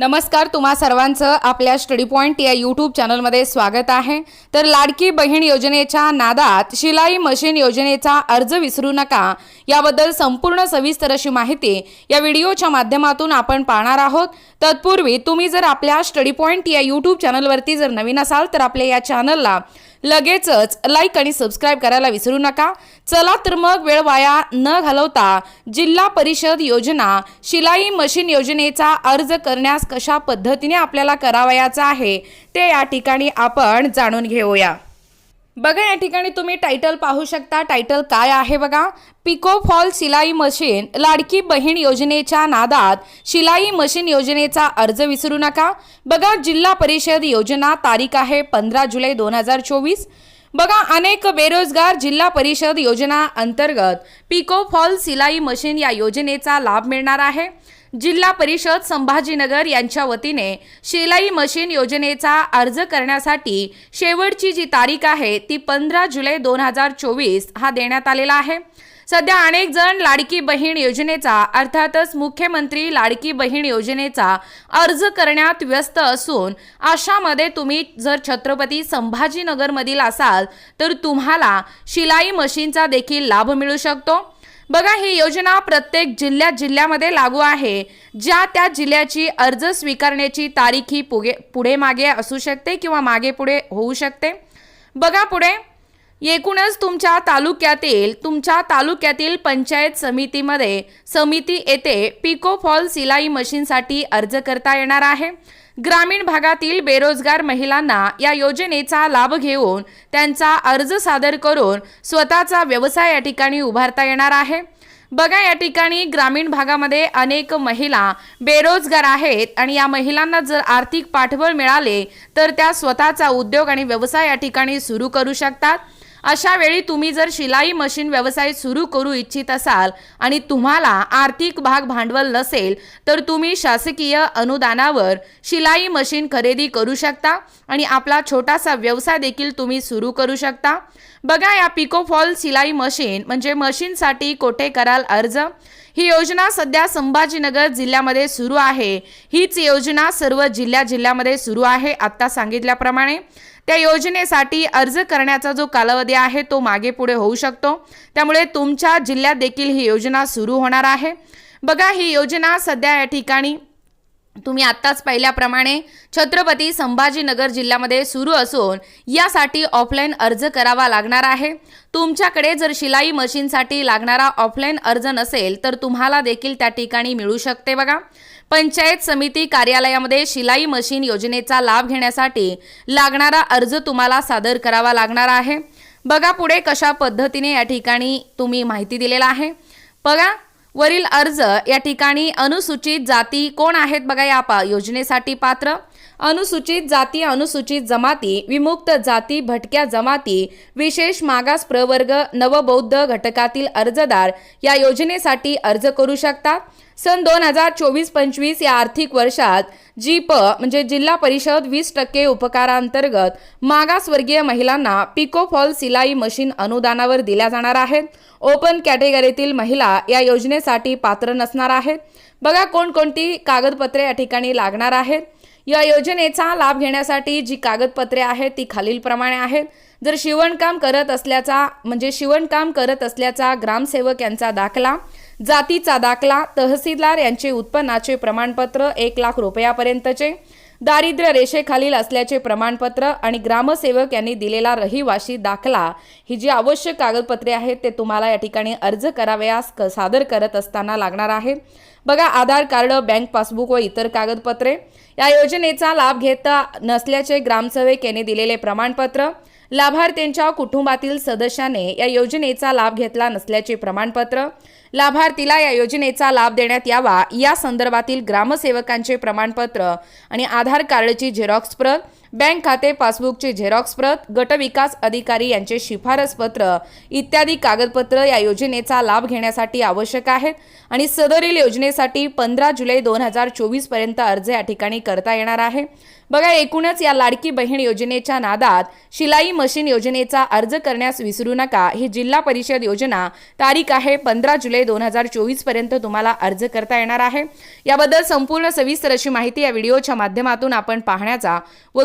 नमस्कार तुम्हा सर्वांचं आपल्या स्टडी पॉईंट या यूट्यूब चॅनलमध्ये स्वागत आहे. तर लाडकी बहीण योजनेच्या नादात शिलाई मशीन योजनेचा अर्ज विसरू नका. याबद्दल संपूर्ण सविस्तर अशी माहिती या व्हिडिओच्या माध्यमातून आपण पाहणार आहोत. तत्पूर्वी तुम्ही जर आपल्या स्टडी पॉईंट या यूट्यूब चॅनलवरती जर नवीन असाल तर आपल्या या चॅनलला लगेचच लाईक आणि सबस्क्राईब करायला विसरू नका. चला तर मग वेळ वाया न घालवता जिल्हा परिषद योजना शिलाई मशीन योजनेचा अर्ज करण्यास कशा पद्धतीने आपल्याला करावयाचा आहे ते या ठिकाणी आपण जाणून घेऊया. बघा या ठिकाणी तुम्ही टायटल पाहू शकता. टायटल काय आहे बघा? पिको फॉल शिलाई मशीन लाडकी बहीण योजनेच्या नादात शिलाई मशीन योजनेचा अर्ज विसरू नका. बघा जिल्हा परिषद योजना तारीख आहे पंधरा जुलै दोन हजार चोवीस. बघा अनेक बेरोजगार जिल्हा परिषद योजना अंतर्गत पिको फॉल सिलाई मशीन या योजनेचा लाभ मिळणार आहे. जिल्हा परिषद संभाजीनगर यांच्या वतीने शिलाई मशीन योजनेचा अर्ज करण्यासाठी शेवटची जी तारीख आहे ती पंधरा जुलै दोन हजार चोवीस हा देण्यात आलेला आहे. सध्या अनेक जण लाडकी बहीण योजनेचा अर्थातच मुख्यमंत्री लाडकी बहीण योजनेचा अर्ज करण्यात व्यस्त असून अशामध्ये तुम्ही जर छत्रपती संभाजीनगरमधील असाल तर तुम्हाला शिलाई मशीनचा देखील लाभ मिळू शकतो. बघा ही योजना प्रत्येक जिल्ह्यात जिल्ह्यामध्ये लागू आहे. ज्या त्या जिल्ह्याची अर्ज स्वीकारण्याची तारीख ही पुगे पुढे मागे असू शकते किंवा मागे पुढे होऊ शकते. बघा पुढे. एकूणच तुमच्या तालुक्यातील तुमच्या तालुक्यातील पंचायत समितीमध्ये समिती येथे पिको फॉल सिलाई मशीनसाठी अर्ज करता येणार आहे. ग्रामीण भागातील बेरोजगार महिलांना या योजनेचा लाभ घेऊन त्यांचा अर्ज सादर करून स्वतःचा व्यवसाय या ठिकाणी उभारता येणार आहे. बघा या ठिकाणी ग्रामीण भागामध्ये अनेक महिला बेरोजगार आहेत आणि या महिलांना जर आर्थिक पाठबळ मिळाले तर त्या स्वतःचा उद्योग आणि व्यवसाय या ठिकाणी सुरू करू शकतात. अशा वेळी तुम्ही जर शिलाई मशीन व्यवसाय सुरू करू इच्छित असाल आणि तुम्हाला आर्थिक भाग भांडवल नसेल तर तुम्ही शासकीय अनुदानावर शिलाई मशीन खरेदी करू शकता आणि आपला छोटासा व्यवसाय देखील तुम्ही सुरू करू शकता. बघा या पिकोफॉल शिलाई मशीन म्हणजे मशीनसाठी कोठे कराल अर्ज? ही योजना सध्या संभाजीनगर जिल्ह्यामध्ये सुरू आहे. हीच योजना सर्व जिल्ह्या जिल्ह्यामध्ये सुरू आहे आत्ता सांगितल्याप्रमाणे. त्या योजनेसाठी अर्ज करण्याचा जो कालावधी आहे तो मागे पुढे होऊ शकतो. त्यामुळे तुमच्या जिल्ह्यात देखील ही योजना सुरू होणार आहे. बघा ही योजना सध्या या ठिकाणी तुम्ही आत्ताच पाहिल्याप्रमाणे छत्रपती संभाजीनगर जिल्ह्यामध्ये सुरू असून यासाठी ऑफलाईन अर्ज करावा लागणार आहे. तुमच्याकडे जर शिलाई मशीनसाठी लागणारा ऑफलाईन अर्ज नसेल तर तुम्हाला देखील त्या ठिकाणी मिळू शकते बघा. पंचायत समिती कार्यालयामध्ये शिलाई मशीन योजनेचा लाभ घेण्यासाठी लागणारा अर्ज तुम्हाला सादर करावा लागणार आहे. बघा पुढे कशा पद्धतीने या ठिकाणी तुम्ही माहिती दिलेला आहे. बघा वरील अर्ज या ठिकाणी अनुसूचित जाती कोण आहेत बघा या पा योजनेसाठी पात्र. अनुसूचित जाती अनुसूचित जमाती विमुक्त जाती भटक्या जमाती विशेष मागास प्रवर्ग नवबौद्ध घटकातील अर्जदार या योजनेसाठी अर्ज करू शकतात सन दोन हजार चोवीस पंचवीस या आर्थिक वर्षात जी प म्हणजे जिल्हा परिषद वीस टक्के उपकारांतर्गत मागासवर्गीय महिलांना पिको फॉल सिलाई मशीन अनुदानावर दिल्या जाणार आहेत. ओपन कॅटेगरीतील महिला या योजनेसाठी पात्र नसणार आहेत. बघा कोणकोणती कागदपत्रे या ठिकाणी लागणार आहेत. या योजनेचा लाभ घेण्यासाठी जी कागदपत्रे आहेत ती खालीलप्रमाणे आहेत. जर शिवणकाम करत असल्याचा म्हणजे शिवणकाम करत असल्याचा ग्रामसेवक यांचा दाखला जातीचा दाखला तहसीलदार यांचे उत्पन्नाचे प्रमाणपत्र एक लाख रुपयापर्यंतचे दारिद्र्य रेषेखालील असल्याचे प्रमाणपत्र आणि ग्रामसेवक यांनी दिलेला रहिवाशी दाखला ही जी आवश्यक कागदपत्रे आहेत ते तुम्हाला या ठिकाणी अर्ज करावयास क- सादर करत असताना लागणार आहे. बघा आधार कार्ड बँक पासबुक व इतर कागदपत्रे. या योजनेचा लाभ घेता नसल्याचे ग्रामसेवक यांनी दिलेले प्रमाणपत्र. लाभार्थ्यांच्या कुटुंबातील सदस्याने या योजनेचा लाभ घेतला नसल्याचे प्रमाणपत्र. लाभार्थीला या योजनेचा लाभ देण्यात यावा या संदर्भातील ग्रामसेवकांचे प्रमाणपत्र आणि आधार कार्डची झेरॉक्स प्रत. बँक खाते पासबुकची झेरॉक्स प्रत गट विकास अधिकारी यांचे शिफारस पत्र इत्यादी कागदपत्र या योजनेचा लाभ घेण्यासाठी आवश्यक आहेत आणि सदरील योजनेसाठी पंधरा जुलै दोन हजार चोवीसपर्यंत अर्ज या ठिकाणी करता येणार आहे. बघा एकूणच या लाडकी बहीण योजनेच्या नादात शिलाई मशीन योजनेचा अर्ज करण्यास विसरू नका. ही जिल्हा परिषद योजना तारीख आहे पंधरा जुलै दोन हजार चोवीसपर्यंत तुम्हाला अर्ज करता येणार आहे. याबद्दल संपूर्ण सविस्तर अशी माहिती या व्हिडिओच्या माध्यमातून आपण पाहण्याचा व